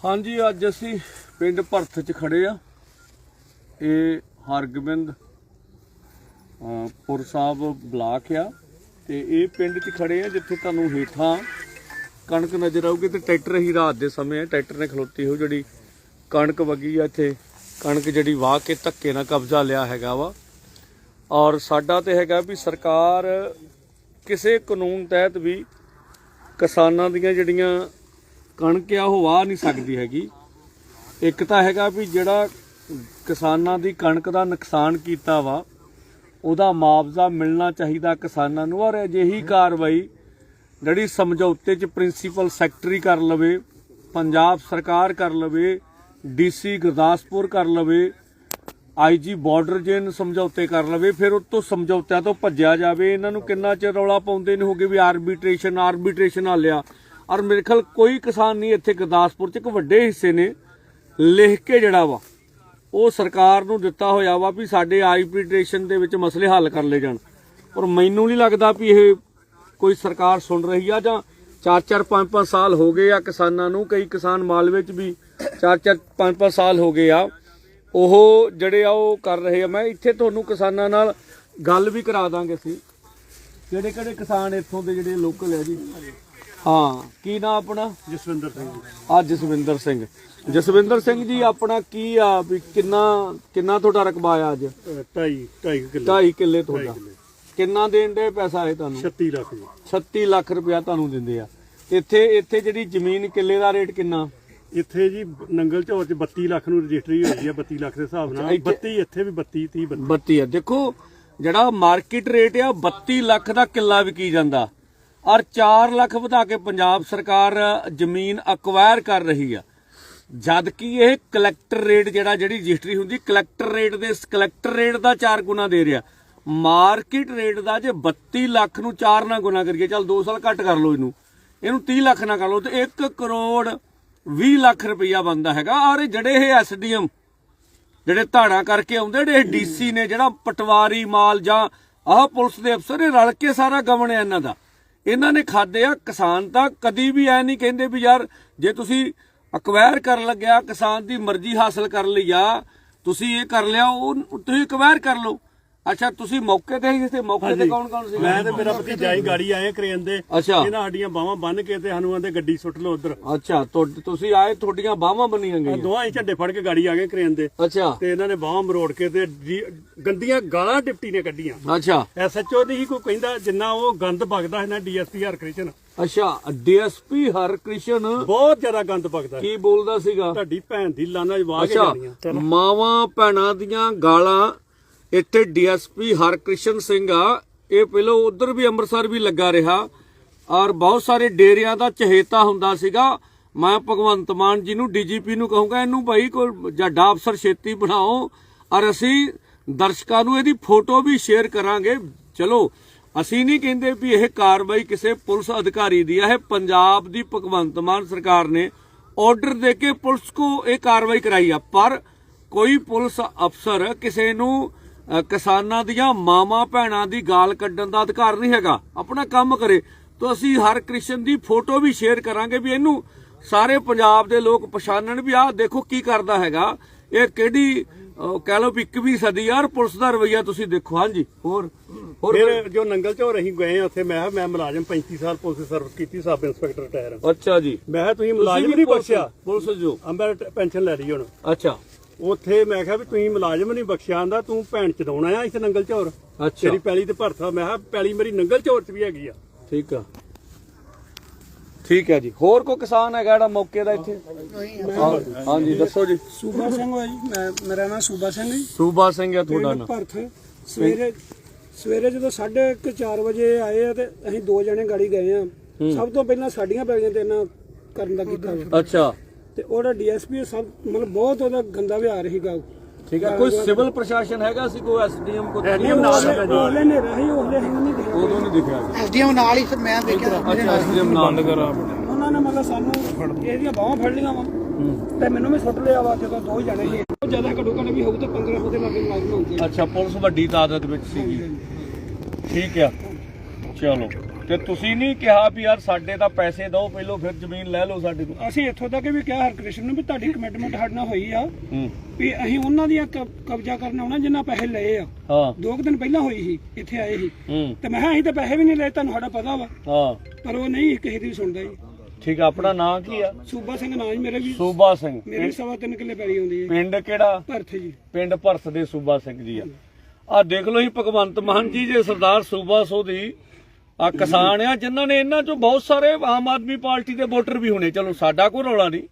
ਹਾਂਜੀ, ਅੱਜ ਅਸੀਂ ਪਿੰਡ ਭਰਥ ਚ ਖੜੇ ਆ। ਇਹ ਹਰਗੋਬਿੰਦ ਪੁਰ ਸਾਹਿਬ ਬਲਾਕ ਆ ਤੇ ਇਹ ਪਿੰਡ ਚ ਖੜੇ ਆ ਜਿੱਥੇ ਤੁਹਾਨੂੰ ਹੇਠਾਂ ਕਣਕ ਨਜ਼ਰ ਆਊਗੀ ਤੇ ਟਰੈਕਟਰ ਹੀ ਰਾਤ ਦੇ ਸਮੇਂ ਟਰੈਕਟਰ ਨੇ ਖਲੋਤੀ ਹੋ ਜਿਹੜੀ ਕਣਕ ਵਗੀ ਆ ਇੱਥੇ। ਕਣਕ ਜਿਹੜੀ ਵਾਹ ਕੇ ਧੱਕੇ ਨਾਲ ਕਬਜ਼ਾ ਲਿਆ ਹੈਗਾ ਵਾ। ਔਰ ਸਾਡਾ ਤੇ ਹੈਗਾ ਵੀ ਸਰਕਾਰ ਕਿਸੇ ਕਾਨੂੰਨ ਤਹਿਤ ਵੀ ਕਿਸਾਨਾਂ ਦੀਆਂ ਜਿਹੜੀਆਂ ਕਣਕ ਆ, ਉਹ ਵਾਹ ਨਹੀਂ ਸਕਦੀ ਹੈਗੀ। ਇੱਕ ਤਾਂ ਹੈਗਾ ਵੀ ਜਿਹੜਾ ਕਿਸਾਨਾਂ ਦੀ ਕਣਕ ਦਾ ਨੁਕਸਾਨ ਕੀਤਾ ਵਾ, ਉਹਦਾ ਮੁਆਵਜ਼ਾ ਮਿਲਣਾ ਚਾਹੀਦਾ ਕਿਸਾਨਾਂ ਨੂੰ, ਔਰ ਅਜਿਹੀ ਕਾਰਵਾਈ ਜਿਹੜੀ ਸਮਝੌਤੇ 'ਚ ਪ੍ਰਿੰਸੀਪਲ ਸੈਕਟਰੀ ਕਰ ਲਵੇ, ਪੰਜਾਬ ਸਰਕਾਰ ਕਰ ਲਵੇ, ਡੀਸੀ ਗੁਰਦਾਸਪੁਰ ਕਰ ਲਵੇ ਆਈਜੀ ਬਾਰਡਰ ਜੇਨ ਸਮਝੌਤੇ ਕਰ ਲਵੇ, ਫਿਰ ਉਹ ਤੋਂ ਸਮਝੌਤਿਆਂ ਤੋਂ ਭੱਜਿਆ ਜਾਵੇ। ਇਹਨਾਂ ਨੂੰ ਕਿੰਨਾ ਚਿਰ ਰੌਲਾ ਪਾਉਂਦੇ ਨੇ ਹੋਗੇ ਵੀ ਆਰਬਿਟ੍ਰੇਸ਼ਨ ਆਰਬਿਟ੍ਰੇਸ਼ਨ ਆ ਲਿਆ ਔਰ ਮੇਰੇ ਖਿਆਲ ਕੋਈ ਕਿਸਾਨ ਨਹੀਂ ਇੱਥੇ ਗੁਰਦਾਸਪੁਰ ਚ, ਇੱਕ ਵੱਡੇ ਹਿੱਸੇ ਨੇ। ਲਿਖ ਕੇ ਜਿਹੜਾ ਵਾ, ਉਹ ਸਰਕਾਰ ਨੂੰ ਦਿੱਤਾ ਹੋਇਆ ਵਾ ਵੀ ਸਾਡੇ ਆਰਬਿਟ੍ਰੇਸ਼ਨ ਦੇ ਵਿੱਚ ਮਸਲੇ ਹੱਲ ਕਰ ਲਏ ਜਾਣ। ਔਰ ਮੈਨੂੰ ਨਹੀਂ ਲੱਗਦਾ ਵੀ ਇਹ ਕੋਈ ਸਰਕਾਰ ਸੁਣ ਰਹੀ ਆ ਜਾਂ 4-4 5-5 ਸਾਲ ਹੋ ਗਏ ਆ ਕਿਸਾਨਾਂ ਨੂੰ, ਕਈ ਕਿਸਾਨ ਮਾਲਵੇ ਚ ਵੀ 4-4 5-5 ਸਾਲ ਹੋ ਗਏ ਆ। ਉਹ ਜਿਹੜੇ ਆ ਉਹ ਕਰ ਰਹੇ ਆ। ਮੈਂ ਇੱਥੇ ਤੁਹਾਨੂੰ ਕਿਸਾਨਾਂ ਨਾਲ ਗੱਲ ਵੀ ਕਰਾ ਦਾਂਗੇ ਅਸੀਂ। ਕਿਹੜੇ ਕਿਹੜੇ ਕਿਸਾਨ ਇੱਥੋਂ ਦੇ ਜਿਹੜੇ ਲੋਕਲ ਹੈ ਜੀ? ਹਾਂ ਕੀ ਨਾਮ ਆਪਣਾ? ਜਸਵਿੰਦਰ ਸਿੰਘ ਆ ਜਸਵਿੰਦਰ ਸਿੰਘ। ਜਸਵਿੰਦਰ ਸਿੰਘ ਜੀ ਆਪਣਾ ਕੀ ਆ? ਵੀ ਕਿੰਨਾ ਕਿੰਨਾ ਤੁਹਾਡਾ ਰਕਬਾ ਆ ਅੱਜ? 2.5 2.5 ਕਿਲੋ। 2.5 ਕਿੱਲੇ ਤੁਹਾਡਾ। ਕਿੰਨਾ ਦੇਣ ਦੇ ਪੈਸਾ ਹੈ ਤੁਹਾਨੂੰ? 36 ਲੱਖ ਜੀ। 36 ਲੱਖ ਰੁਪਇਆ ਤੁਹਾਨੂੰ ਦਿੰਦੇ ਆ। ਇੱਥੇ ਇੱਥੇ ਜਿਹੜੀ ਜ਼ਮੀਨ ਕਿੱਲੇ ਦਾ ਰੇਟ ਕਿੰਨਾ? ਇੱਥੇ ਜੀ ਨੰਗਲ ਝੌਰ ਚ 32 ਲੱਖ ਨੂੰ ਰਜਿਸਟਰੀ ਹੋਈ ਹੈ 32 ਲੱਖ ਦੇ ਹਿਸਾਬ ਨਾਲ। ਇੱਥੇ- 32 ਇੱਥੇ ਵੀ 32 30 32 32 ਆ। ਦੇਖੋ ਜਿਹੜਾ ਮਾਰਕੀਟ ਰੇਟ ਆ 32 ਲੱਖ ਦਾ ਕਿੱਲਾ ਵਿਕੀ ਜਾਂਦਾ। ਔਰ 4 ਲੱਖ ਵਧਾ ਕੇ ਪੰਜਾਬ ਸਰਕਾਰ ਜ਼ਮੀਨ ਅਕਵਾਇਰ ਕਰ ਰਹੀ ਆ। ਜਦ ਕਿ ਇਹ ਕਲੈਕਟਰ ਰੇਟ ਜਿਹੜਾ, ਜਿਹੜੀ ਰਜਿਸਟਰੀ ਹੁੰਦੀ ਕਲੈਕਟਰ ਰੇਟ ਦੇ ਕਲੈਕਟਰ ਰੇਟ ਦਾ 4 ਗੁਣਾ ਦੇ ਰਿਹਾ। ਮਾਰਕੀਟ ਰੇਟ ਦਾ ਜੇ 32 ਲੱਖ ਨੂੰ 4 ਨਾਲ ਗੁਣਾ ਕਰੀਏ, ਚੱਲ 2 ਸਾਲ ਘੱਟ ਕਰ ਲਓ ਇਹਨੂੰ। ਇਹਨੂੰ 30 ਲੱਖ ਨਾਲ ਕਰ ਲਓ, ਤੇ 1 ਕਰੋੜ 20 ਲੱਖ ਰੁਪਈਆ ਬਣਦਾ ਹੈਗਾ। ਔਰ ਇਹ ਜਿਹੜੇ ਇਹ ਐਸਡੀਐਮ ਜਿਹੜੇ ਧਾੜਾ ਕਰਕੇ ਆਉਂਦੇ, ਜਿਹੜੇ ਡੀਸੀ ਨੇ, ਜਿਹੜਾ ਪਟਵਾਰੀ ਮਾਲ ਜਾਂ ਆਹ ਪੁਲਿਸ ਦੇ ਅਫਸਰ, ਇਹ ਰਲ ਕੇ ਸਾਰਾ ਗਵਣਿਆ ਇਹਨਾਂ ਦਾ। ਇਹਨਾਂ ਨੇ ਖਾਦੇ ਆ ਕਿਸਾਨ ਤਾਂ ਕਦੀ ਵੀ ਐ ਨਹੀਂ ਕਹਿੰਦੇ ਵੀ ਯਾਰ, ਜੇ ਤੁਸੀਂ ਅਕਵਾਇਰ ਕਰਨ ਲੱਗਿਆ, ਕਿਸਾਨ ਦੀ ਮਰਜ਼ੀ ਹਾਸਲ ਕਰ ਲਈ ਆ, ਤੁਸੀਂ ਇਹ ਕਰ ਲਿਆ, ਉਹ ਤੁਸੀਂ ਅਕਵਾਇਰ ਕਰ ਲਓ। ਅੱਛਾ ਤੁਸੀਂ ਮੌਕੇ ਤੇ ਹੀ ਇੱਥੇ ਮੌਕੇ ਤੇ ਕੌਣ ਕੌਣ ਸੀ ਮੈਂ ਤੇ ਮੇਰਾ ਭਤੀਜਾ ਹੀ। ਗਾੜੀ ਆਏ ਕਰੇਨ ਦੇ ਅੱਛਾ। ਇਹਨਾਂ ਸਾਡੀਆਂ ਬਾਹਾਂ ਬੰਨ ਕੇ ਤੇ ਸਾਨੂੰ ਆਂਦੇ ਗੱਡੀ ਸੁੱਟ ਲਓ ਉਧਰ। ਅੱਛਾ ਤੁਸੀਂ ਆਏ ਤੁਹਾਡੀਆਂ ਬਾਹਾਂ ਬੰਨੀਆਂ ਗਈਆਂ? ਦੋਹਾਂ ਹੀ ਝੰਡੇ ਫੜ ਕੇ ਗਾੜੀ ਆ ਗਏ ਕਰੇਨ ਦੇ ਅੱਛਾ। ਤੇ ਇਹਨਾਂ ਨੇ ਬਾਹਾਂ ਮਰੋੜ ਕੇ ਤੇ ਗੰਦੀਆਂ ਗਾਲਾਂ ਡਿਪਟੀ ਨੇ ਕੱਢੀਆਂ। ਅੱਛਾ। ਐਸਐਚਓ ਦੀ ਹੀ ਕੋਈ ਕਹਿੰਦਾ ਜਿੰਨਾ ਉਹ ਗੰਦ ਬਗਦਾ ਹੈ ਨਾ ਡੀਐਸਪੀ ਹਰਕ੍ਰਿਸ਼ਨ। ਅੱਛਾ ਡੀਐਸਪੀ ਹਰਕ੍ਰਿਸ਼ਨ? ਬਹੁਤ ਜ਼ਿਆਦਾ ਗੰਦ ਬਗਦਾ ਕੀ ਬੋਲਦਾ ਸੀਗਾ? ਤੁਹਾਡੀ ਭੈਣ ਦੀ ਲਾਨਾ ਜਵਾ ਕੇ ਜਾਣੀਆਂ ਮਾਵਾਂ ਭੈਣਾਂ ਦੀਆਂ ਗਾਲਾਂ ਇੱਥੇ ਡੀਐਸਪੀ ਹਰਕ੍ਰਿਸ਼ਨ ਸਿੰਘ ਆ। ਇਹ ਪਹਿਲਾਂ ਉਧਰ ਵੀ ਅੰਮ੍ਰਿਤਸਰ ਵੀ ਲੱਗਾ ਰਿਹਾ ਔਰ ਬਹੁਤ ਸਾਰੇ ਡੇਰਿਆਂ ਦਾ ਚਹੇਤਾ ਹੁੰਦਾ ਸੀਗਾ। ਮੈਂ ਭਗਵੰਤ ਮਾਨ ਜੀ ਨੂੰ, ਡੀਜੀਪੀ ਨੂੰ ਕਹੂੰਗਾ, ਇਹਨੂੰ ਭਾਈ ਕੋਈ ਜੱਡਾ ਅਫਸਰ ਛੇਤੀ ਬਣਾਓ ਔਰ ਅਸੀਂ ਦਰਸ਼ਕਾਂ ਨੂੰ ਇਹਦੀ ਫੋਟੋ ਵੀ ਸ਼ੇਅਰ ਕਰਾਂਗੇ। ਚਲੋ, ਅਸੀਂ ਨਹੀਂ ਕਹਿੰਦੇ ਵੀ ਇਹ ਕਾਰਵਾਈ ਕਿਸੇ ਪੁਲਿਸ ਅਧਿਕਾਰੀ ਦੀ ਹੈ ਇਹ ਪੰਜਾਬ ਦੀ ਭਗਵੰਤ ਮਾਨ ਸਰਕਾਰ ਨੇ ਆਰਡਰ ਦੇ ਕੇ ਪੁਲਿਸ ਕੋ ਇਹ ਕਾਰਵਾਈ ਕਰਾਈ ਆ। ਪਰ ਕੋਈ ਪੁਲਿਸ ਅਫਸਰ ਕਿਸੇ ਨੂੰ ਕਿਸਾਨਾਂ ਦੀਆਂ ਮਾਵਾਂ ਭੈਣਾਂ ਦੀ ਗਾਲ ਕੱਢਣ ਦਾ ਅਧਿਕਾਰ ਨਹੀਂ ਹੈਗਾ। ਆਪਣਾ ਕੰਮ ਕਰੇ। ਤਾਂ ਅਸੀਂ ਹਰ ਕ੍ਰਿਸ਼ਨ ਦੀ ਫੋਟੋ ਵੀ ਸ਼ੇਅਰ ਕਰਾਂਗੇ ਵੀ ਇਹਨੂੰ ਸਾਰੇ ਪੰਜਾਬ ਦੇ ਲੋਕ ਪਛਾਣਨ ਵੀ ਆਹ ਦੇਖੋ ਕੀ ਕਰਦਾ ਹੈਗਾ। ਇਹ ਕਿਹੜੀ ਕਹਿ ਲਓ ਵੀ 21ਵੀਂ ਸਦੀ ਯਾਰ ਪੁਲਿਸ ਦਾ ਰਵਈਆ ਤੁਸੀਂ ਦੇਖੋ। ਹਾਂਜੀ ਹੋਰ ਹੋਰ ਫਿਰ ਜੋ ਨੰਗਲ ਚੋਂ ਅਸੀਂ ਗਏ ਆ ਉੱਥੇ ਮੈਂ ਮੈਂ ਮੁਲਾਜ਼ਮ 35 ਸਾਲ ਪੁਲਿਸ ਸਰਵਿਸ ਕੀਤੀ ਸਬ ਇੰਸਪੈਕਟਰ ਰਿਟਾਇਰ ਅੱਛਾ ਜੀ। ਮੈਂ ਤੁਸੀਂ ਮੁਲਾਜ਼ਮ ਨਹੀਂ ਬਖਸ਼ਿਆ ਪੁਲਿਸ ਜੋ? ਅੰਬਰ ਪੈਨਸ਼ਨ ਲੈ ਲਈ ਹੁਣ। ਅੱਛਾ। ਉੱਥੇ ਮੈਂ ਕਿਹਾ ਵੀ ਤੁਸੀਂ ਮੁਲਾਜ਼ਮ ਨਹੀਂ ਬਖਸ਼ਿਆ ਆਂਦਾ ਤੂੰ ਭੈਣ ਚਦਾਉਣਾ ਆ ਇੱਥੇ ਨੰਗਲ ਚੌਰ ਅੱਛਾ। ਤੇਰੀ ਪੈਲੀ ਤੇ ਭਰਥਾ। ਮੈਂ ਕਿਹਾ ਪੈਲੀ ਮੇਰੀ ਨੰਗਲ ਚੌਰ ਚ ਵੀ ਹੈਗੀ ਆ। ਠੀਕ ਆ। ਠੀਕ ਹੈ ਜੀ। ਹੋਰ ਕੋਈ ਕਿਸਾਨ ਹੈਗਾ ਜਿਹੜਾ ਮੌਕੇ ਦਾ ਇੱਥੇ? ਹਾਂ- ਹਾਂਜੀ ਦੱਸੋ ਜੀ। ਸੂਬਾ ਸਿੰਘ ਹੋਇਆ ਜੀ। ਮੈਂ ਮੇਰਾ ਨਾਮ ਸੂਬਾ ਸਿੰਘ ਹੈ ਜੀ। ਸੂਬਾ ਸਿੰਘ ਹੈ ਤੁਹਾਡਾ ਪਿੰਡ ਨਾਮ। ਭਰਥ ਸਵੇਰੇ ਸਵੇਰੇ ਜਦੋਂ 1:30 4 ਵਜੇ ਆਏ ਆ ਤੇ ਅਸੀਂ ਦੋ ਜਣੇ ਗਾੜੀ ਗਏ ਆ। ਸਭ ਤੋਂ ਪਹਿਲਾਂ ਸਾਡੀਆਂ ਪੈਲੀਆਂ ਤੇ ਇਹਨਾਂ ਕਰਨ ਦਾ ਕੀਤਾ। ਵਾ। ਅੱਛਾ। ਤੇ ਉਹਦਾ ਡੀਐਸਪੀ ਸਭ ਮਤਲਬ ਬਹੁਤ ਉਹਦਾ ਗੰਦਾ ਵਿਹਾਰ ਸੀਗਾ ਠੀਕ ਹੈ ਕੋਈ ਸਿਵਲ ਪ੍ਰਸ਼ਾਸਨ ਹੈਗਾ ਸੀ ਕੋਈ ਐਸਡੀਐਮ ਕੋ SDM ਨਾਲ ਜੀ। ਉਹਲੇ ਨੇ ਰਹੀ ਉਹਲੇ ਅਸੀਂ ਨਹੀਂ ਦੇਖਿਆ। ਉਦੋਂ ਨਹੀਂ ਦਿਖਿਆ। ਐਸਡੀਐਮ ਨਾਲ ਹੀ ਮੈਂ ਦੇਖਿਆ। ਅੱਛਾ ਐਸਡੀਐਮ ਨਾਲ ਉਹਨਾਂ ਨੇ ਮਤਲਬ ਸਾਨੂੰ ਇਹਦੀਆਂ ਬਾਹਾਂ ਫੜ ਲੀਆਂ ਵਾ। ਤੇ ਮੈਨੂੰ ਵੀ ਸੁੱਟ ਲਿਆ ਵਾ ਜਦੋਂ ਦੋ ਹੀ ਜਣੇ ਸੀ। ਉਹ ਜ਼ਿਆਦਾ ਘੱਟੋ ਘੱਟ ਵੀ ਹੋਊ ਤੇ 15 ਉਹਦੇ ਲਾਗੇ ਲਾਜ਼ਮੀ ਹੋਊਗੀ ਅੱਛਾ ਪੁਲਿਸ ਵੱਡੀ ਤਾਦਾਦ ਵਿੱਚ ਸੀਗੀ। ਠੀਕ ਆ। ਚਲੋ। ਤੇ ਤੁਸੀਂ ਨਹੀਂ ਕਿਹਾ ਵੀ ਯਾਰ ਸਾਡੇ ਤਾਂ ਪੈਸੇ ਦਿਓ ਪਹਿਲੋਂ ਫਿਰ ਜ਼ਮੀਨ ਲੈ ਲਓ ਸਾਡੇ ਤੋਂ ਅਸੀਂ ਇੱਥੋਂ ਤੱਕ ਵੀ ਕਿਹਾ ਹਰਕ੍ਰਿਸ਼ਨ ਨੂੰ ਵੀ ਤੁਹਾਡੀ ਕਮਿਟਮੈਂਟ ਸਾਡੇ ਨਾਲ ਹੋਈ ਆ। ਹੂੰ। ਵੀ ਅਸੀਂ ਉਹਨਾਂ ਦੀਆਂ ਕਬਜ਼ਾ ਕਰਨ ਆਉਣਾ ਜਿੰਨਾ ਪੈਸੇ ਲਏ ਆ। ਹਾਂ। ਦੋ ਕੁ ਦਿਨ ਪਹਿਲਾਂ ਹੋਈ ਸੀ ਇੱਥੇ ਆਏ ਸੀ। ਹੂੰ। ਤੇ ਮੈਂ ਕਿਹਾ ਅਸੀਂ ਤਾਂ ਪੈਸੇ ਵੀ ਨਹੀਂ ਲਏ ਤੁਹਾਨੂੰ ਸਾਡਾ ਪਤਾ ਵਾ। ਹਾਂ। ਪਰ ਉਹ ਨਹੀਂ ਕਿਸੇ ਦੀ ਸੁਣਦਾ ਜੀ। ਠੀਕ ਆ ਆਪਣਾ ਨਾਂ ਕੀ ਆ? ਸੂਬਾ ਸਿੰਘ ਨਾਂ ਜੀ ਮੇਰੇ ਵੀ ਸੂਬਾ ਸਿੰਘ। ਮੇਰੀ ਸਵਾ ਤਿੰਨ ਕਿੱਲੇ ਪੈਰੀ ਆਉਂਦੀ ਹੈ। ਪਿੰਡ ਕਿਹੜਾ? ਭਰਥ ਜੀ। ਪਿੰਡ ਭਰਤ ਦੇ ਸੂਬਾ ਸਿੰਘ ਜੀ ਆ। ਆ ਦੇਖ ਲਓ ਜੀ ਭਗਵੰਤ ਮਾਨ ਜੀ ਜੇ ਸਰਦਾਰ ਸੂਬਾ ਸੋ ਦੀ ਆ ਕਿਸਾਨ ਆ ਜਿਨ੍ਹਾਂ ਨੇ ਇਹਨਾਂ ਚੋਂ ਬਹੁਤ ਸਾਰੇ ਆਮ ਆਦਮੀ ਪਾਰਟੀ ਦੇ ਵੋਟਰ ਵੀ ਹੋਣੇ। ਚਲੋ ਸਾਡਾ ਕੋਈ ਰੌਲਾ ਨਹੀਂ।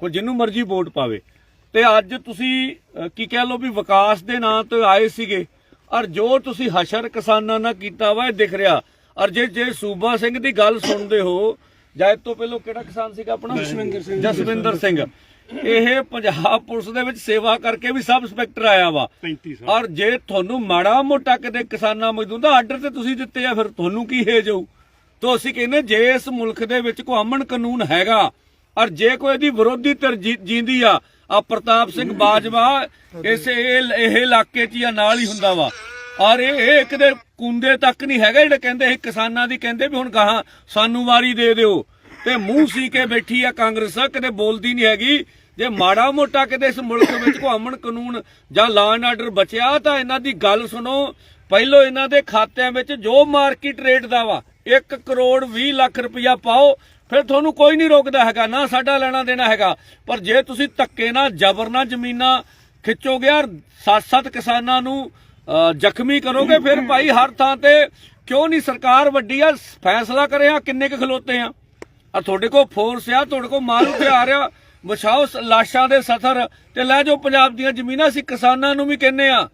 ਕੋਈ ਜਿਹਨੂੰ ਮਰਜ਼ੀ ਵੋਟ ਪਾਵੇ। ਤੇ ਅੱਜ ਤੁਸੀਂ ਕੀ ਕਹਿ ਲਓ ਵੀ ਵਿਕਾਸ ਦੇ ਨਾਂ ਤੇ ਆਏ ਸੀਗੇ। ਔਰ ਜੋ ਤੁਸੀਂ ਹਸ਼ਰ ਕਿਸਾਨਾਂ ਨਾਲ ਕੀਤਾ ਵਾ ਇਹ ਦਿਖ ਰਿਹਾ। ਔਰ ਜੇ ਜੇ ਸੂਬਾ ਸਿੰਘ ਦੀ ਗੱਲ ਸੁਣਦੇ ਹੋ ਜਾਂ ਇਹ ਤੋਂ ਪਹਿਲਾਂ ਕਿਹੜਾ ਕਿਸਾਨ ਸੀਗਾ ਆਪਣਾ? ਜਸਵਿੰਦਰ ਸਿੰਘ। ਜਸਵਿੰਦਰ ਸਿੰਘ। ਇਹ ਪੰਜਾਬ ਪੁਲਿਸ ਦੇ ਵਿੱਚ ਸੇਵਾ ਕਰਕੇ ਵੀ ਸਬ ਇੰਸਪੈਕਟਰ ਆਇਆ ਵਾ। 35 ਸਾਲ। ਔਰ ਜੇ ਤੁਹਾਨੂੰ ਮਾੜਾ ਮੋਟਾ ਕਿਤੇ ਕਿਸਾਨਾਂ ਮਜ਼ਦੂਰ ਦਾ ਆਰਡਰ ਤੇ ਤੁਸੀਂ ਦਿੱਤੇ ਆ ਫਿਰ ਤੁਹਾਨੂੰ ਕੀ ਹੈ ਜਾਊ ਤੋਂ ਅਸੀਂ ਕਹਿੰਦੇ ਜੇ ਇਸ ਮੁਲਕ ਦੇ ਵਿੱਚ ਕੋਈ ਅਮਨ ਕਾਨੂੰਨ ਹੈਗਾ ਔਰ ਜੇ ਕੋਈ ਇਹਦੀ ਵਿਰੋਧੀ ਧਿਰ ਜੀ- ਜੀਂਦੀ ਆ ਆ ਪ੍ਰਤਾਪ ਸਿੰਘ ਬਾਜਵਾ ਇਸ ਇਹ ਇਲਾਕੇ 'ਚ ਆ ਨਾਲ ਹੀ ਹੁੰਦਾ ਵਾ। ਔਰ ਇਹ ਇਹ ਕਿਤੇ ਕੁੰਦੇ ਤੱਕ ਨਹੀਂ ਹੈਗਾ ਜਿਹੜੇ ਕਹਿੰਦੇ ਇਹ ਕਿਸਾਨਾਂ ਦੀ ਕਹਿੰਦੇ ਵੀ ਹੁਣ ਗਾਹਾਂ ਸਾਨੂੰ ਵਾਰੀ ਦੇ ਦਿਓ। ਤੇ ਮੂੰਹ ਸੀ ਕੇ ਬੈਠੀ ਆ ਕਾਂਗਰਸ, ਕਿਤੇ ਬੋਲਦੀ ਨਹੀਂ ਹੈਗੀ। ਜੇ ਮਾੜਾ ਮੋਟਾ ਕਿਤੇ ਇਸ ਮੁਲਕ ਵਿੱਚ ਕੋਈ ਅਮਨ ਕਾਨੂੰਨ ਜਾਂ ਲਾਅ ਐਂਡ ਆਰਡਰ ਬਚਿਆ, ਤਾਂ ਇਹਨਾਂ ਦੀ ਗੱਲ ਸੁਣੋ। ਪਹਿਲੋ ਇਹਨਾਂ ਦੇ ਖਾਤਿਆਂ ਵਿੱਚ ਜੋ ਮਾਰਕੀਟ ਰੇਟ ਦਾ ਵਾ 1 ਕਰੋੜ 20 ਲੱਖ ਰੁਪਇਆ ਪਾਓ, ਫਿਰ ਤੁਹਾਨੂੰ ਕੋਈ ਨਹੀਂ ਰੋਕਦਾ ਹੈਗਾ, ਨਾ ਸਾਡਾ ਲੈਣਾ ਦੇਣਾ ਹੈਗਾ। ਪਰ ਜੇ ਤੁਸੀਂ ਧੱਕੇ ਨਾਲ ਜ਼ਬਰ ਨਾਲ ਜ਼ਮੀਨਾਂ ਖਿੱਚੋਗੇ ਔਰ ਸੱਤ-ਸੱਤ ਕਿਸਾਨਾਂ ਨੂੰ ਜ਼ਖਮੀ ਕਰੋਗੇ, ਫਿਰ ਭਾਈ ਹਰ ਥਾਂ ਤੇ ਕਿਉਂ ਨਹੀਂ ਸਰਕਾਰ ਵੱਡੀ ਆ? ਫੈਸਲਾ ਕਰੇ ਆ? ਕਿੰਨੇ ਕੁ ਖਲੋਤੇ ਆ? ਆ ਤੁਹਾਡੇ ਕੋਲ ਫੋਰਸ ਆ, ਤੁਹਾਡੇ ਕੋਲ ਮਾਰੂ ਤੇ ਆ। ਵਿਛਾਓ ਲਾਸ਼ਾਂ ਦੇ ਸਥਰ ਤੇ ਲੈ ਜਾਓ, ਪੰਜਾਬ ਦੀਆਂ ਜ਼ਮੀਨਾਂ। ਸੀ ਕਿਸਾਨਾਂ ਨੂੰ ਵੀ ਕਹਿੰਨੇ ਆ,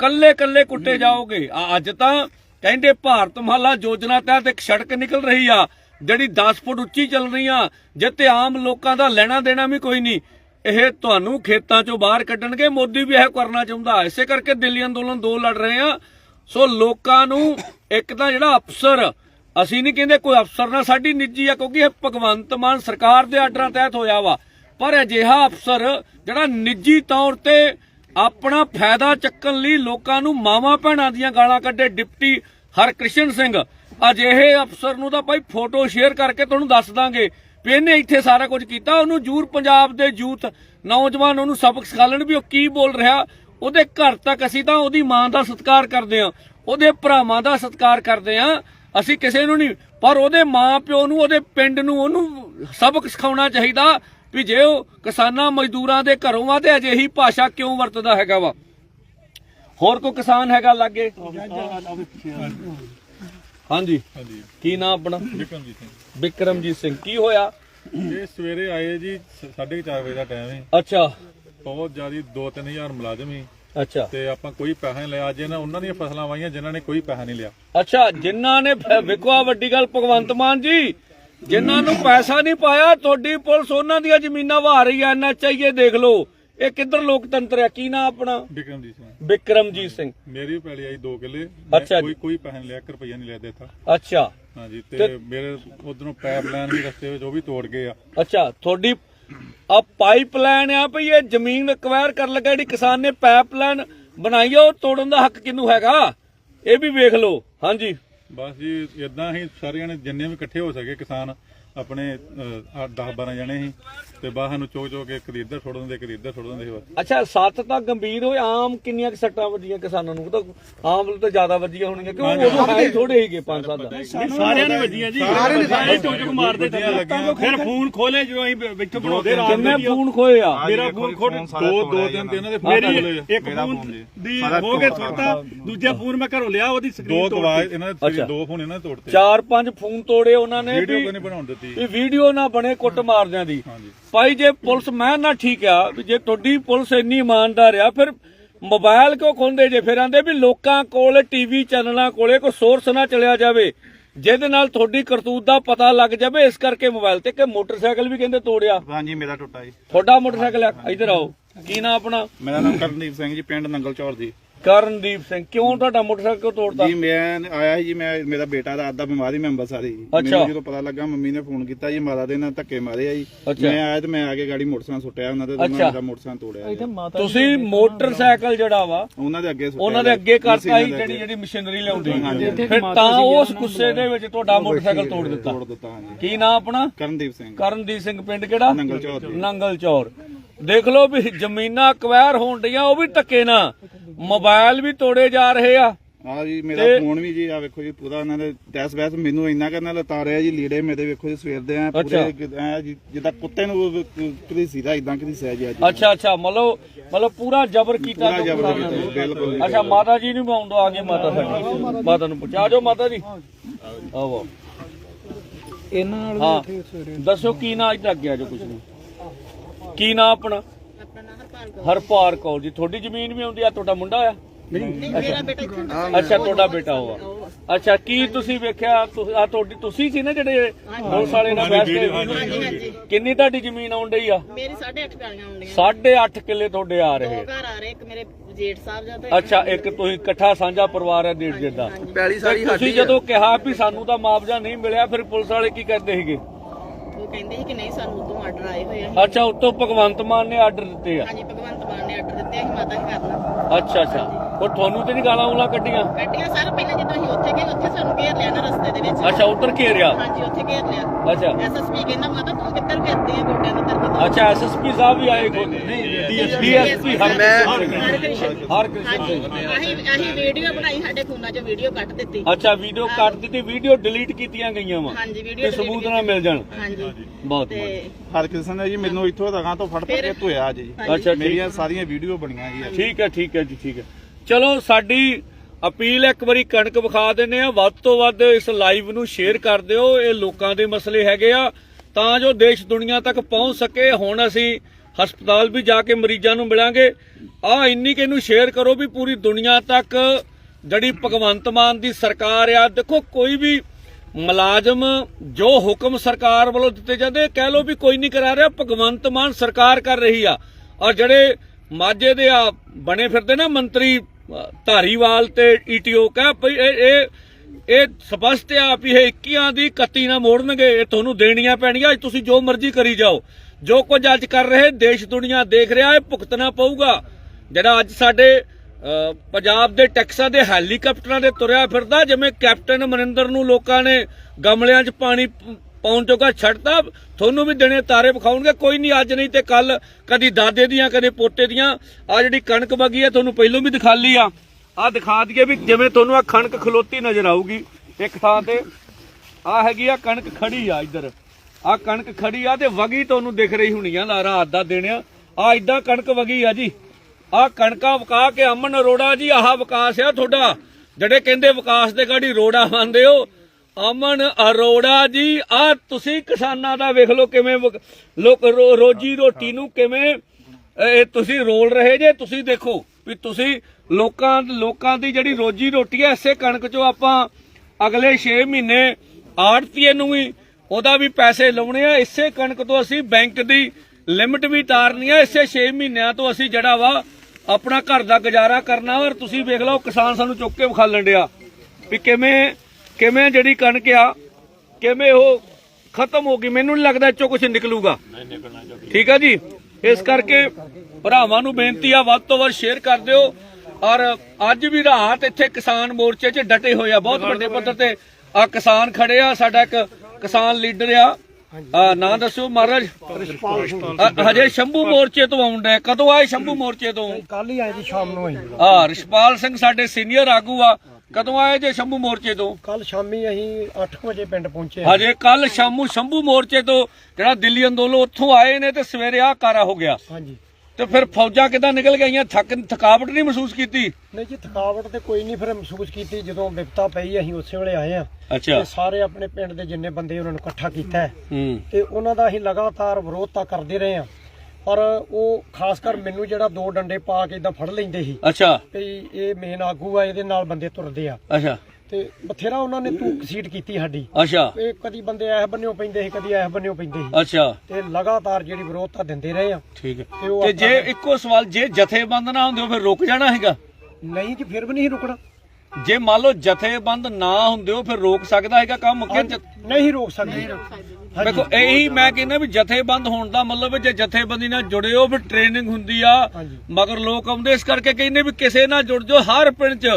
ਕੱਲੇ ਕੱਲੇ ਕੁੱਟੇ ਜਾਓਗੇ। ਆ, ਅੱਜ ਤਾਂ ਕਹਿੰਦੇ ਭਾਰਤ ਮਹੱਲਾ ਯੋਜਨਾ ਤਹਿਤ ਇੱਕ ਸੜਕ ਨਿਕਲ ਰਹੀ ਆ, ਜਿਹੜੀ 10 ਫੁੱਟ ਉੱਚੀ ਚੱਲ ਰਹੀ ਆ। ਜਿੱਤੇ ਆਮ ਲੋਕਾਂ ਦਾ ਲੈਣਾ ਦੇਣਾ ਵੀ ਕੋਈ ਨਹੀਂ। ਇਹ ਤੁਹਾਨੂੰ ਖੇਤਾਂ ਚੋਂ ਬਾਹਰ ਕੱਢਣਗੇ। ਮੋਦੀ ਵੀ ਇਹ ਕਰਨਾ ਚਾਹੁੰਦਾ। ਇਸੇ ਕਰਕੇ ਦਿੱਲੀ ਅੰਦੋਲਨ ਦੋ ਲੜ ਰਹੇ ਆ। ਸੋ ਲੋਕਾਂ ਨੂੰ ਇੱਕ ਤਾਂ ਜਿਹੜਾ ਅਫਸਰ ਅਸੀਂ ਨਹੀਂ ਕਹਿੰਦੇ ਕੋਈ ਅਫਸਰ ਨਾ ਸਾਡੀ ਨਿੱਜੀ ਆ, ਕਿਉਂਕਿ ਇਹ ਭਗਵੰਤ ਮਾਨ ਸਰਕਾਰ ਦੇ ਆਰਡਰਾਂ ਤਹਿਤ ਹੋਇਆ ਵਾ। ਪਰ ਅਜਿਹਾ ਅਫਸਰ ਜਿਹੜਾ ਨਿੱਜੀ ਤੌਰ ਤੇ ਆਪਣਾ ਫਾਇਦਾ ਚੱਕਣ ਲਈ ਲੋਕਾਂ ਨੂੰ ਮਾਵਾਂ ਭੈਣਾਂ ਦੀਆਂ ਗਾਲਾਂ ਕੱਢੇ ਡਿਪਟੀ ਹਰਕ੍ਰਿਸ਼ਨ ਸਿੰਘ ਅਜਿਹੇ ਅਫਸਰ ਨੂੰ ਤਾਂ ਭਾਈ ਫੋਟੋ ਸ਼ੇਅਰ ਕਰਕੇ ਤੁਹਾਨੂੰ ਦੱਸ ਦਾਂਗੇ ਵੀ ਇਹਨੇ ਇੱਥੇ ਸਾਰਾ ਕੁਝ ਕੀਤਾ। ਉਹਨੂੰ ਜੂਰ ਪੰਜਾਬ ਦੇ ਯੂਥ ਨੌਜਵਾਨ ਉਹਨੂੰ ਸਬਕ ਸਿਖਾਲਣ ਵੀ ਉਹ ਕੀ ਬੋਲ ਰਿਹਾ। ਉਹਦੇ ਘਰ ਤੱਕ ਅਸੀਂ ਤਾਂ ਉਹਦੀ ਮਾਂ ਦਾ ਸਤਿਕਾਰ ਕਰਦੇ ਆ ਉਹਦੇ ਭਰਾਵਾਂ ਦਾ ਸਤਿਕਾਰ ਕਰਦੇ ਆ ਅਸੀਂ ਕਿਸੇ ਨੂੰ ਨਹੀਂ ਪਰ ਉਹਦੇ ਮਾਂ ਪਿਓ ਨੂੰ ਉਹਦੇ ਪਿੰਡ ਨੂੰ ਉਹਨੂੰ ਸਬਕ ਸਿਖਾਉਣਾ ਚਾਹੀਦਾ ਵੀ ਜੇ ਉਹ ਕਿਸਾਨਾਂ ਮਜ਼ਦੂਰਾਂ ਦੇ ਘਰੋਂ ਆ ਤੇ ਅਜਿਹੀ ਭਾਸ਼ਾ ਕਿਉਂ ਵਰਤਦਾ ਹੈਗਾ ਵਾ? ਹੋਰ ਕੋਈ ਕਿਸਾਨ ਹੈਗਾ ਲਾਗੇ? ਹਾਂਜੀ। ਕੀ ਨਾਮ ਆਪਣਾ? ਵਿਕਰਮਜੀਤ ਸਿੰਘ। ਕੀ ਹੋਇਆ? ਇਹ ਸਵੇਰੇ ਆਏ ਜੀ 4:30 ਵਜੇ ਦਾ ਟਾਈਮ ਹੈ ਅੱਛਾ। ਬਹੁਤ ਜ਼ਿਆਦੀ 2-3000 ਮੁਲਾਜ਼ਮ ਸੀ। ਅੱਛਾ। ਤੇ ਆਪਾਂ ਕੋਈ ਪੈਸਾ ਨਹੀਂ ਲਿਆ। ਅੱਜ ਇਹਨਾਂ ਉਹਨਾਂ ਦੀਆਂ ਫਸਲਾਂ ਵਾਈਆਂ ਜਿਨ੍ਹਾਂ ਨੇ ਕੋਈ ਪੈਸਾ ਨਹੀਂ ਲਿਆ। ਅੱਛਾ ਜਿਨ੍ਹਾਂ ਨੇ ਵੇਖੋ ਆ ਵੱਡੀ ਗੱਲ ਭਗਵੰਤ ਮਾਨ ਜੀ। ਜਿਨ੍ਹਾਂ ਨੂੰ ਪੈਸਾ ਨਹੀਂ ਪਾਇਆ ਤੁਹਾਡੀ ਪੁਲਿਸ ਉਹਨਾਂ ਦੀਆਂ ਜ਼ਮੀਨਾਂ ਵਾਹ ਰਹੀ ਐ ਐਨਐਚਆਈਏ ਦੇਖ ਲਓ। ਇਹ ਕਿੱਧਰ ਲੋਕਤੰਤਰ ਹੈ? ਕੀ ਨਾ ਆਪਣਾ? ਵਿਕਰਮਜੀਤ ਸਿੰਘ। ਵਿਕਰਮਜੀਤ ਸਿੰਘ। ਮੇਰੀ ਪੈਲੀ ਆਈ 2 ਕਿੱਲੇ। ਜੀ। ਕੋਈ ਕੋਈ ਪੈਸਾ ਨਹੀਂ ਲਿਆ 1 ਰੁਪਈਆ ਨਹੀਂ ਲਿਆ ਦਿੱਤਾ ਅੱਛਾ। ਹਾਂਜੀ ਤੇ ਮੇਰੇ ਉਧਰੋਂ ਪਾਈਪਲਾਈਨ ਵੀ ਰਸਤੇ ਵਿੱਚ ਉਹ ਵੀ ਤੋੜ ਗਏ ਆ। ਅੱਛਾ ਤੁਹਾਡੀ ਆ ਪਾਈਪਲਾਈਨ ਆ ਭਈ, ਇਹ ਜ਼ਮੀਨ ਅਕਵਾਇਰ ਕਰਨ ਲੱਗਾ ਜਿਹੜੀ ਕਿਸਾਨ ਨੇ ਪਾਈਪਲਾਈਨ ਬਣਾਈ ਆ, ਉਹ ਤੋੜਨ ਦਾ ਹੱਕ ਕਿਹਨੂੰ ਹੈਗਾ? ਇਹ ਵੀ ਵੇਖ ਲਓ। ਹਾਂਜੀ। ਬਸ ਜੀ ਇਦਾਂ ਹੀ ਸਾਰੇ ਜਣੇ ਜਿੰਨੇ ਵੀ ਇਕੱਠੇ ਹੋ ਸਕੇ ਕਿਸਾਨ, ਆਪਣੇ 10 12 ਜਣੇ ਸੀ ਤੇ ਬਾਹਰ ਨੂੰ ਚੋਕ ਚੋਕ ਕੇ ਕਦੀ ਇੱਧਰ ਛੋੜ ਦਿੰਦੇ ਕਦੀ ਇੱਧਰ ਛੋੜ ਦਿੰਦੇ ਅੱਛਾ ਸੱਤ ਤਾਂ ਗੰਭੀਰ ਹੋਏ ਆਮ ਕਿੰਨੀਆਂ ਕੁ ਸੱਟਾਂ ਵੱਜੀਆਂ ਕਿਸਾਨਾਂ ਨੂੰ? ਉਹ ਤਾਂ ਆਮ ਨੂੰ ਤਾਂ ਜ਼ਿਆਦਾ ਵੱਜੀਆਂ ਹੋਣਗੀਆਂ ਕਿਉਂ? ਉਦੋਂ ਹੈ ਹੀ ਥੋੜੇ ਹੀਗੇ ਪੰਜ ਸੱਤ ਦਾ ਸਾਰਿਆਂ ਨੇ ਵੱਜੀਆਂ ਜੀ। ਸਾਰੇ ਨੇ ਟੁੱਟ ਟੁੱਟ ਮਾਰਦੇ ਵੱਜੀਆਂ ਲੱਗੀਆਂ। ਫਿਰ ਫੋਨ ਖੋਲੇ ਜਦੋਂ ਅਸੀਂ ਵਿੱਚੋਂ ਬਣਾਉਂਦੇ ਰਾਤ ਕਿੰਨੇ ਦੀ ਫੋਨ ਖੋਏ ਆ? ਮੇਰਾ ਫੋਨ ਖੋਟ ਦੋ ਦੋ ਦਿਨ ਤੇ ਇਹਨਾਂ ਦੇ ਫੋਨ ਮੇਰੀ ਇੱਕ ਫੋਨ ਦੀ ਹੋ ਕੇ ਸੁੱਟਾ ਦੂਜਾ ਫੋਨ ਮੈਂ ਘਰੋਂ ਲਿਆ ਉਹਦੀ ਦੋ ਸਕਰੀਨ ਤੋੜ ਗਵਾਜ ਇਹਨਾਂ ਦੇ। ਦੋ ਫੋਨ ਇਹਨਾਂ ਨੇ ਤੋੜਤੇ ਚਾਰ ਪੰਜ ਫੋਨ ਤੋੜੇ ਉਹਨਾਂ ਨੇ ਵੀਡੀਓ ਨਹੀਂ ਬਣਾਉਣ ਦਿੱਤੀ। ਵੀ ਵੀਡੀਓ ਨਾ ਬਣੇ ਕੁੱਟ ਮਾਰਦਿਆਂ ਦੀ। ਹਾਂਜੀ। ਭਾਈ ਜੇ ਪੁਲਿਸ ਮੈਂ ਨਾ ਠੀਕ ਆ ਵੀ ਜੇ ਤੁਹਾਡੀ ਪੁਲਿਸ ਇੰਨੀ ਇਮਾਨਦਾਰ ਆ ਫਿਰ ਮੋਬਾਈਲ ਕਿਉਂ ਖੋਂਦੇ ਜੇ? ਫਿਰ ਆਂਦੇ ਵੀ ਲੋਕਾਂ ਕੋਲ ਟੀਵੀ ਚੈਨਲਾਂ ਕੋਲੇ ਕੋਈ ਸੋਰਸ ਨਾ ਚਲਿਆ ਜਾਵੇ ਜਿਹਦੇ ਨਾਲ ਤੁਹਾਡੀ ਕਰਤੂਤ ਦਾ ਪਤਾ ਲੱਗ ਜਾਵੇ ਇਸ ਕਰਕੇ ਮੋਬਾਈਲ ਤੇ ਕਿ ਮੋਟਰਸਾਈਕਲ ਵੀ ਕਹਿੰਦੇ ਤੋੜਿਆ। ਹਾਂਜੀ ਮੇਰਾ ਟੁੱਟਾ ਜੀ। ਤੁਹਾਡਾ ਮੋਟਰਸਾਈਕਲ ਆ ਇੱਧਰ ਆਓ। ਕੀ ਨਾ ਆਪਣਾ? ਮੇਰਾ ਨਾਮ ਕਰਨਦੀਪ ਸਿੰਘ ਜੀ ਪਿੰਡ ਨੰਗਲ ਚੌਰ ਜੀ। ਕਰਨਦੀਪ ਸਿੰਘ ਕਿਉਂ ਤੁਹਾਡਾ ਮੋਟਰਸਾਈਕਲ ਕਿਉਂ ਤੋੜਦਾ ਜੀ ਮੈਂ ਆਇਆ ਸੀ ਜੀ ਮੈਂ ਮੇਰਾ ਬੇਟਾ ਰਾਤ ਦਾ ਬਿਮਾਰੀ ਮੈਂ ਅੰਬਰਸਰ ਅੱਛਾ। ਮੈਨੂੰ ਜਦੋਂ ਪਤਾ ਲੱਗਾ ਮੰਮੀ ਨੇ ਫੋਨ ਕੀਤਾ ਜੀ ਮਾਤਾ ਦੇ ਨਾਲ ਧੱਕੇ ਮਾਰੇ ਆ ਜੀ। ਮੈਂ ਆਇਆ ਤੇ ਮੈਂ ਆ ਕੇ ਗਾੜੀ ਮੋਟਰਸਾਈਕਲ ਸੁੱਟਿਆ ਉਹਨਾਂ ਦੇ। ਉਹਨਾਂ ਮੇਰਾ ਮੋਟਰਸਾਈਕਲ ਤੋੜਿਆ। ਤੁਸੀਂ ਮੋਟਰਸਾਈਕਲ ਜਿਹੜਾ ਵਾ ਉਹਨਾਂ ਦੇ ਅੱਗੇ ਸੁੱਟਿਆ ਉਹਨਾਂ ਦੇ। ਅੱਗੇ ਕਰਤਾ ਦੇ ਜਿਹੜੀ। ਜਿਹੜੀ ਮਸ਼ੀਨਰੀ ਲਿਆਉਂਦੀ। ਫਿਰ ਤਾਂ ਉਸ ਗੁੱਸੇ ਦੇ ਵਿੱਚ ਤੁਹਾਡਾ ਮੋਟਰਸਾਈਕਲ ਤੋੜ ਦਿੱਤਾ ਤੋੜ ਦਿੱਤਾ ਹਾਂਜੀ ਕੀ ਨਾਂ ਆਪਣਾ ਕਰਨਦੀਪ ਸਿੰਘ ਕਰਨਦੀਪ ਸਿੰਘ ਪਿੰਡ ਕਿਹੜਾ ਨੰਗਲ ਚੌਰ। ਨੰਗਲ ਚੌਰ ਦੇਖ ਲਓ ਵੀ ਜ਼ਮੀਨਾਂ ਅਕਵਾਇਰ ਹੋਣ ਡੀਆਂ ਉਹ ਵੀ ਧੱਕੇ ਨਾ ਮੋਬਾਈਲ ਵੀ ਤੋੜੇ ਜਾ ਰਹੇ ਆ। ਆ ਜੀ ਮੇਰਾ ਫੋਨ ਵੀ ਜੀ ਆ ਵੇਖੋ ਜੀ ਪੂਰਾ ਉਹਨਾਂ ਨੇ ਤੈਸ ਬੈਸ ਮੈਨੂੰ ਇੰਨਾ ਕਰਨਾ ਲਤਾਰਿਆ ਜੀ ਲੀੜੇ ਮੇਰੇ ਵੇਖੋ ਜੀ ਸਵੇਰ ਦੇ ਆ। ਪੂਰੇ ਐ ਜੀ ਜਿੱਦਾਂ ਕੁੱਤੇ ਨੂੰ ਕਦੀ ਸੀਦਾ ਇਦਾਂ ਕਦੀ ਸਿਆ ਜੀ। ਅੱਜ ਅੱਛਾ ਅੱਛਾ ਮਤਲਬ ਮਤਲਬ ਪੂਰਾ ਜ਼ਬਰ ਕੀਤਾ ਪੂਰਾ ਜੋ ਜ਼ਬਰ ਕੀਤਾ ਕੀਤਾ ਜੀ, ਬਿਲਕੁਲ ਜੀ। ਅੱਛਾ ਮਾਤਾ ਜੀ ਨੂੰ ਆਉਂਦੋ ਆ ਗਏ ਮਾਤਾ ਸਾਡੀ। ਮਾਤਾ ਨੂੰ ਪੁੱਛਾ। ਜਾਓ ਮਾਤਾ ਜੀ। ਆਵੋ ਇਹਨਾਂ ਨਾਲ ਦੱਸੋ ਕੀ ਨਾਂ ਇੱਧਰ ਅੱਗੇ ਆ ਜਾਓ ਕੁਝ ਨਹੀਂ ਕੀ ਨਾਂ ਆਪਣਾ? ਹਰਪਾਲ ਕੌਰ। ਜੀ ਤੁਹਾਡੀ ਜ਼ਮੀਨ ਵੀ ਆਉਂਦੀ ਆ ਤੁਹਾਡਾ ਮੁੰਡਾ ਆ? ਅੱਛਾ ਤੁਹਾਡਾ ਬੇਟਾ ਹੋਆ ਅੱਛਾ ਕੀ ਤੁਸੀਂ ਵੇਖਿਆ ਆ ਤੁਹਾਡੀ ਤੁਸੀਂ ਸੀ ਨਾ ਜਿਹੜੇ ਪੁਲਿਸ ਵਾਲੇ ਨਾਲ ਬੈਠ ਕੇ ਕਿੰਨੀ ਤੁਹਾਡੀ ਜ਼ਮੀਨ ਆਉਣ ਡਈ ਆ? ਮੇਰੀ 8.5 ਪੈਲੀਆਂ ਆਉਂਦੀਆਂ 8.5 ਕਿੱਲੇ ਤੁਹਾਡੇ ਆ ਦੋ ਰਹੇ ਘਰ ਆ ਰਹੇ ਇੱਕ ਮੇਰੇ ਜੇਠ ਸਾਹਿਬ ਜਾਂ ਤੇ ਅੱਛਾ ਇੱਕ ਤੁਸੀਂ ਇਕੱਠਾ ਸਾਂਝਾ ਪਰਿਵਾਰ ਹੈ ਡੇਢ ਜਿੱਦਾ ਪੈਲੀ ਸਾਰੀ ਤੁਸੀਂ ਜਦੋਂ ਕਿਹਾ ਵੀ ਸਾਨੂੰ ਤਾਂ ਮੁਆਵਜ਼ਾ ਨਹੀਂ ਮਿਲਿਆ ਫਿਰ ਪੁਲਿਸ ਵਾਲੇ ਕੀ ਕਹਿੰਦੇ ਸੀਗੇ? ਕਹਿੰਦੇ ਸੀ ਕਿ ਨਹੀਂ ਸਾਨੂੰ ਉਦੋਂ ਆਰਡਰ ਆਏ ਹੋਏ ਆ। ਅੱਛਾ ਉੱਤੋਂ ਭਗਵੰਤ ਮਾਨ ਨੇ ਆਰਡਰ ਦਿੱਤੇ ਆ? ਹਾਂਜੀ ਭਗਵੰਤ ਮਾਨ ਨੇ ਆਰਡਰ ਦਿੱਤੇ ਅਸੀਂ ਮਾਤਾ ਹੀ ਕਰਨਾ ਅੱਛਾ ਅੱਛਾ। ਉਹ ਤੁਹਾਨੂੰ ਤੇ ਨਹੀਂ ਗਾਲਾਂ ਉਲਾ ਕੱਢੀਆਂ? ਗੱਡੀਆਂ ਸਰ ਪਹਿਲਾਂ ਜਦੋਂ ਅਸੀਂ ਉੱਥੇ ਗਏ ਉੱਥੇ ਸਾਨੂੰ ਘੇਰ ਲਿਆ ਨਾ ਰਸਤੇ ਦੇ ਵਿੱਚ। ਅੱਛਾ ਉੱਧਰ ਘੇਰਿਆ ਹਾਂਜੀ ਉੱਥੇ ਘੇਰ ਲਿਆ। ਅੱਛਾ। ਐਸਐਸਪੀ ਕਹਿੰਦਾ ਮਾਤਾ ਤੂੰ ਕਿੱਧਰ ਫਿਰਦੀ ਆ? ਗੋਡਿਆਂ ਦੇ ਦਰਦ ਅੱਛਾ ਐਸਐਸਪੀ ਸਾਹਿਬ ਵੀ ਆਏ ਕੋਲ ਡੀਐਸਪੀ ਹਰਕ੍ਰਿਸ਼ਨ ਸਿੰਘ ਹਰਕ੍ਰਿਸ਼ਨ ਸਿੰਘ ਅਸੀਂ ਅਸੀਂ ਵੀਡੀਓ ਬਣਾਈ ਸਾਡੇ ਫੋਨਾਂ 'ਚ ਵੀਡੀਓ ਕੱਟ ਦਿੱਤੀ। ਅੱਛਾ ਵੀਡੀਓ ਕੱਟ ਦਿੱਤੀ ਵੀਡੀਓ ਡਿਲੀਟ ਕੀਤੀਆਂ ਗਈਆਂ ਵਾ। ਹਾਂਜੀ ਵੀਡੀਓ ਸਬੂਤ ਨਾਲ ਮਿਲ ਜਾਣ। ਹਾਂਜੀ। ਬਹੁਤ ਤੇ ਬਹੁਤ ਹਰਕ੍ਰਿਸ਼ਨ ਨੇ ਜੀ ਮੈਨੂੰ ਇੱਥੋਂ ਰਗਾਂ ਤੋਂ ਫੜ ਫੜ ਕੇ ਧੋਇਆ ਜੀ। ਅੱਛਾ ਠੀਕ। ਮੇਰੀਆਂ ਸਾਰੀਆਂ ਵੀਡੀਓ ਬਣੀਆਂ ਜੀ। ਠੀਕ ਹੈ ਠੀਕ ਹੈ ਜੀ ਠੀਕ ਹੈ। ਚਲੋ ਸਾਡੀ ਅਪੀਲ ਹੈ, ਇੱਕ ਵਾਰੀ ਕਣਕ ਵਿਖਾ ਦਿੰਨੇ ਆ ਵੱਧ ਤੋਂ ਵੱਧ ਇਸ ਲਾਈਵ ਨੂੰ ਸ਼ੇਅਰ ਕਰ ਦਿਓ। ਇਹ ਲੋਕਾਂ ਦੇ ਮਸਲੇ ਹੈਗੇ ਆ। ਤਾਂ ਜੋ ਦੇਸ਼ ਦੁਨੀਆ ਤੱਕ ਪਹੁੰਚ ਸਕੇ। ਹੁਣ ਅਸੀਂ ਹਸਪਤਾਲ ਵੀ ਜਾ ਕੇ ਮਰੀਜ਼ਾਂ ਨੂੰ ਮਿਲਾਂਗੇ। ਆ ਇੰਨੀ ਕਿ ਇਹਨੂੰ ਸ਼ੇਅਰ ਕਰੋ ਵੀ ਪੂਰੀ ਦੁਨੀਆ ਤੱਕ ਜਿਹੜੀ ਭਗਵੰਤ ਮਾਨ ਦੀ ਸਰਕਾਰ ਆ, ਦੇਖੋ ਕੋਈ ਵੀ ਮੁਲਾਜ਼ਮ ਜੋ ਹੁਕਮ ਸਰਕਾਰ ਵੱਲੋਂ ਦਿੱਤੇ ਜਾਂਦੇ ਕਹਿ ਲੋ ਵੀ ਕੋਈ ਨਹੀਂ ਕਰਾ ਰਿਹਾ, ਭਗਵੰਤ ਮਾਨ ਸਰਕਾਰ ਕਰ ਰਹੀ ਆ। ਔਰ ਜਿਹੜੇ ਮਾਝੇ ਦੇ ਆ, ਬਣੇ ਫਿਰਦੇ ਨਾ ਮੰਤਰੀ, ਧਾਰੀਵਾਲ ਤੇ ਈਟੀਓ ਕਹ ਭਈ ਇਹ ਇਹ ਸਪਸ਼ਟ ਆ ਵੀ ਇਹ 21 ਦੀ 31 ਨਾ ਮੋੜਨਗੇ, ਇਹ ਤੁਹਾਨੂੰ ਦੇਣੀਆਂ ਪੈਣੀਆਂ ਤੁਸੀਂ ਜੋ ਮਰਜ਼ੀ ਕਰੀ ਜਾਓ। ਜੋ ਕੁਝ ਅੱਜ ਕਰ ਰਹੇ, ਦੇਸ਼ ਦੁਨੀਆ ਦੇਖ ਰਿਹਾ ਹੈ ਭੁਗਤਣਾ ਪਊਗਾ। ਜਿਹੜਾ ਅੱਜ ਸਾਡੇ ਪੰਜਾਬ ਦੇ ਟੈਕਸਾਂ ਦੇ ਹੈਲੀਕਾਪਟਰਾਂ ਦੇ ਤੁਰਿਆ ਫਿਰਦਾ, ਜਿਵੇਂ ਕੈਪਟਨ ਅਮਰਿੰਦਰ ਨੂੰ ਲੋਕਾਂ ਨੇ ਗਮਲਿਆਂ 'ਚ ਪਾਣੀ ਪਾਉਣ ਜੋਗਾ ਛੱਡਤਾ, ਤੁਹਾਨੂੰ ਵੀ ਦਿਨੇ ਤਾਰੇ ਵਿਖਾਉਣਗੇ। ਕੋਈ ਨਹੀਂ, ਅੱਜ ਨਹੀਂ ਤੇ ਕੱਲ ਕਦੀ ਦਾਦੇ ਦੀਆਂ, ਕਦੇ ਪੋਤੇ ਦੀਆਂ। ਆ ਜਿਹੜੀ ਕਣਕ ਬਗੀ ਹੈ, ਤੁਹਾਨੂੰ ਪਹਿਲੋਂ ਵੀ ਦਿਖਾ ਲਈ ਆ। ਆ ਦਿਖਾ ਦਈਏ ਵੀ ਜਿਵੇਂ ਤੁਹਾਨੂੰ ਆ ਕਣਕ ਖਲੋਤੀ ਨਜ਼ਰ ਆਊਗੀ। ਇੱਕ ਥਾਂ ਤੇ ਆ ਹੈਗੀ ਆ ਕਣਕ ਖੜੀ ਆ ਇੱਧਰ। ਆ ਕਣਕ ਖੜੀ ਆ ਤੇ ਵਗੀ ਤੁਹਾਨੂੰ ਦਿਖ ਰਹੀ ਹੋਣੀ ਆ ਲਾ ਰਾਤ ਦਾ ਦਿਨ ਆ। ਇਦਾਂ ਕਣਕ ਵਗੀ ਆ ਜੀ। ਆ ਕਣਕਾਂ ਵਕਾ ਕੇ ਅਮਨ ਅਰੋੜਾ ਜੀ, ਆਹ ਵਿਕਾਸ ਆ ਤੁਹਾਡਾ। ਜਿਹੜੇ ਕਹਿੰਦੇ ਵਿਕਾਸ ਦੇ ਗਾੜੀ ਰੋੜਾ ਮੰਨਦੇ ਹੋ। ਅਮਨ ਅਰੋੜਾ ਜੀ ਆ ਤੁਸੀਂ ਕਿਸਾਨਾਂ ਦਾ ਵੇਖ ਲਓ ਕਿਵੇਂ ਲੋਕ ਰੋਜੀ ਰੋਟੀ ਨੂੰ ਕਿਵੇਂ ਇਹ ਤੁਸੀਂ ਰੋਲ ਰਹੇ ਜੇ, ਤੁਸੀਂ ਦੇਖੋ ਵੀ ਤੁਸੀਂ ਲੋਕਾਂ ਲੋਕਾਂ ਦੀ ਜਿਹੜੀ ਰੋਜੀ ਰੋਟੀ ਹੈ ਇਸੇ ਕਣਕ ਚੋਂ ਆਪਾਂ ਅਗਲੇ 6 ਮਹੀਨੇ ਆੜਤੀਏ ਨੂੰ ਵੀ ਉਹਦਾ ਵੀ ਪੈਸੇ ਲਾਉਣੇ ਆ। ਇਸੇ ਕਣਕ ਤੋਂ ਅਸੀਂ ਬੈਂਕ ਦੀ ਲਿਮਟ ਵੀ ਤਾਰਨੀ ਆ। ਇਸੇ 6 ਮਹੀਨਿਆਂ ਤੋਂ ਅਸੀਂ ਜਿਹੜਾ ਵਾ ਆਪਣਾ ਘਰ ਦਾ ਗੁਜ਼ਾਰਾ ਕਰਨਾ ਔਰ ਤੁਸੀਂ ਵੇਖ ਲਓ, ਕਿਸਾਨ ਸਾਨੂੰ ਚੁੱਕ ਕੇ ਵਿਖਾਲਣ ਡਿਆ ਵੀ ਕਿਵੇਂ ਕਿਵੇਂ ਜਿਹੜੀ ਕਣਕ ਆ, ਕਿਵੇਂ ਉਹ ਖਤਮ ਹੋ ਗਈ। ਮੈਨੂੰ ਨਹੀਂ ਲੱਗਦਾ ਇਹ ਚੋਂ ਕੁਝ ਨਿਕਲੂਗਾ। ਠੀਕ ਆ ਜੀ? ਇਸ ਕਰਕੇ ਭਰਾਵਾਂ ਨੂੰ ਬੇਨਤੀ ਆ, ਵੱਧ ਤੋਂ ਵੱਧ ਸ਼ੇਅਰ ਕਰ ਦਿਓ। ਔਰ ਅੱਜ ਵੀ ਰਾਤ ਇੱਥੇ ਕਿਸਾਨ ਮੋਰਚੇ 'ਚ ਡਟੇ ਹੋਏ ਆ। ਬਹੁਤ ਵੱਡੇ ਪੱਧਰ ਤੇ ਆ ਕਿਸਾਨ ਖੜੇ ਆ। ਸਾਡਾ ਇੱਕ ਕਿਸਾਨ ਲੀਡਰ ਆ। ਆ ਨਾਂ ਦੱਸੋ ਮਹਾਰਾਜ। ਅ- ਹਜੇ ਸ਼ੰਭੂ ਮੋਰਚੇ ਤੋਂ ਆਉਂਦਾ ਕਦੋਂ ਆਏ ਸ਼ੰਭੂ ਮੋਰਚੇ ਤੋਂ? ਕੱਲ ਹੀ ਆਏ ਜੀ ਸ਼ਾਮ ਨੂੰ ਅਸੀਂ ਆ ਰਿਸ਼ਪਾਲ ਸਿੰਘ ਸਾਡੇ ਸੀਨੀਅਰ ਆਗੂ ਆ। ਕਦੋਂ ਆਏ ਜੇ ਸ਼ੰਭੂ ਮੋਰਚੇ ਤੋਂ? ਕੱਲ ਸ਼ਾਮੀ ਅਸੀਂ 8 ਵਜੇ ਪਿੰਡ ਪਹੁੰਚੇ ਹਜੇ ਕੱਲ ਸ਼ਾਮੂ ਸ਼ੰਭੂ ਮੋਰਚੇ ਤੋਂ ਜਿਹੜਾ ਦਿੱਲੀ ਅੰਦੋਲਨ ਉੱਥੋਂ ਆਏ ਨੇ ਤੇ ਸਵੇਰੇ ਆ ਕਾਰਾ ਹੋ ਗਿਆ। ਹਾਂਜੀ। ਤੇ ਫਿਰ ਫੌਜਾਂ ਕਿਦਾਂ ਨਿਕਲ ਗਈਆਂ? ਥੱਕ ਥਕਾਵਟ ਨਹੀਂ ਮਹਿਸੂਸ ਕੀਤੀ? ਨਹੀਂ ਜੀ ਥਕਾਵਟ ਤੇ ਕੋਈ ਨਹੀਂ ਫਿਰ ਮਹਿਸੂਸ ਕੀਤੀ ਜਦੋਂ ਵਿਪਤਾ ਪਈ ਅਸੀਂ ਉਸੇ ਵੇਲੇ ਆਏ ਆ ਅੱਛਾ। ਤੇ ਸਾਰੇ ਆਪਣੇ ਪਿੰਡ ਦੇ ਜਿੰਨੇ ਬੰਦੇ ਉਹਨਾਂ ਨੂੰ ਇਕੱਠਾ ਕੀਤਾ ਤੇ ਉਹਨਾਂ ਦਾ ਅਸੀਂ ਲਗਾਤਾਰ ਵਿਰੋਧਤਾ ਕਰਦੇ ਰਹੇ ਆ ਪਰ ਉਹ ਖਾਸ ਕਰ ਮੈਨੂੰ ਜਿਹੜਾ ਦੋ ਡੰਡੇ ਪਾ ਕੇ ਇਦਾਂ ਫੜ ਲੈਂਦੇ ਸੀ। ਅੱਛਾ। ਵੀ ਇਹ ਮੇਨ ਆਗੂ ਆ ਇਹਦੇ ਨਾਲ ਬੰਦੇ ਤੁਰਦੇ ਆ। ਅੱਛਾ। ਤੇ ਬਥੇਰਾ ਉਹਨਾਂ ਨੇ ਤੂੰ ਸੀਟ ਕੀਤੀ ਸਾਡੀ। ਅੱਛਾ। ਇਹ ਕਦੀ ਬੰਦੇ ਐਸ ਬੰਨਿਓ ਪੈਂਦੇ ਸੀ ਕਦੀ ਐਸ ਬੰਨਿਓ ਪੈਂਦੇ ਸੀ। ਅੱਛਾ। ਤੇ ਲਗਾਤਾਰ ਜਿਹੜੀ ਵਿਰੋਧਤਾ ਦਿੰਦੇ ਰਹੇ ਆ। ਠੀਕ ਹੈ। ਤੇ ਉਹ ਤੇ ਜੇ ਇੱਕੋ ਸਵਾਲ ਜੇ ਜਥੇਬੰਦ ਨਾ ਹੁੰਦੇ ਫਿਰ ਰੁਕ ਜਾਣਾ ਹੈਗਾ? ਨਹੀਂ ਤੇ ਫਿਰ ਵੀ ਨਹੀਂ ਰੁਕਣਾ। ਜੇ ਮੰਨ ਲਓ ਜਥੇਬੰਦ ਨਾ ਹੁੰਦੇ ਹੋ ਫਿਰ ਰੋਕ ਸਕਦਾ ਹੈਗਾ ਕੰਮ? ਕਿ ਜ- ਨਹੀਂ ਰੋਕ ਸਕਦੇ। ਦੇਖੋ ਇਹੀ ਮੈਂ ਕਹਿੰਦਾ ਵੀ ਜਥੇਬੰਦ ਹੋਣ ਦਾ ਮਤਲਬ ਹੈ ਜੇ ਜਥੇਬੰਦੀ ਨਾਲ ਜੁੜੇ ਹੋ ਫਿਰ ਟ੍ਰੇਨਿੰਗ ਹੁੰਦੀ ਆ। ਮਗਰ ਲੋਕ ਆਉਂਦੇ ਇਸ ਕਰਕੇ ਕਹਿੰਦੇ ਵੀ ਕਿਸੇ ਨਾਲ ਜੁੜ ਜਾਓ ਹਰ ਪਿੰਡ 'ਚ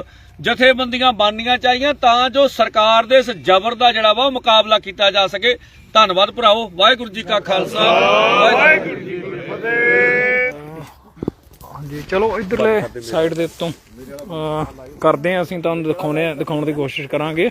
ਜਥੇਬੰਦੀਆਂ ਬਣਨੀਆਂ ਚਾਹੀਆਂ ਤਾਂ ਜੋ ਸਰਕਾਰ ਦੇ ਇਸ ਜ਼ਬਰ ਦਾ ਜਿਹੜਾ ਵਾ ਉਹ ਮੁਕਾਬਲਾ ਕੀਤਾ ਜਾ ਸਕੇ। ਧੰਨਵਾਦ ਭਰਾਓ ਵਾਹਿਗੁਰੂ ਜੀ ਕਾ ਖਾਲਸਾ ਵਾਹਿਗੁਰੂ ਜੀ ਕੀ ਫਤਿਹ। ਹਾਂਜੀ ਚਲੋ ਇਧਰਲੇ ਸਾਈਡ ਦੇ ਉੱਤੋਂ ਕਰਦੇ ਆ ਅਸੀਂ ਤੁਹਾਨੂੰ ਦਿਖਾਉਣੇ ਦਿਖਾਉਣ ਦੀ ਕੋਸ਼ਿਸ਼ ਕਰਾਂਗੇ।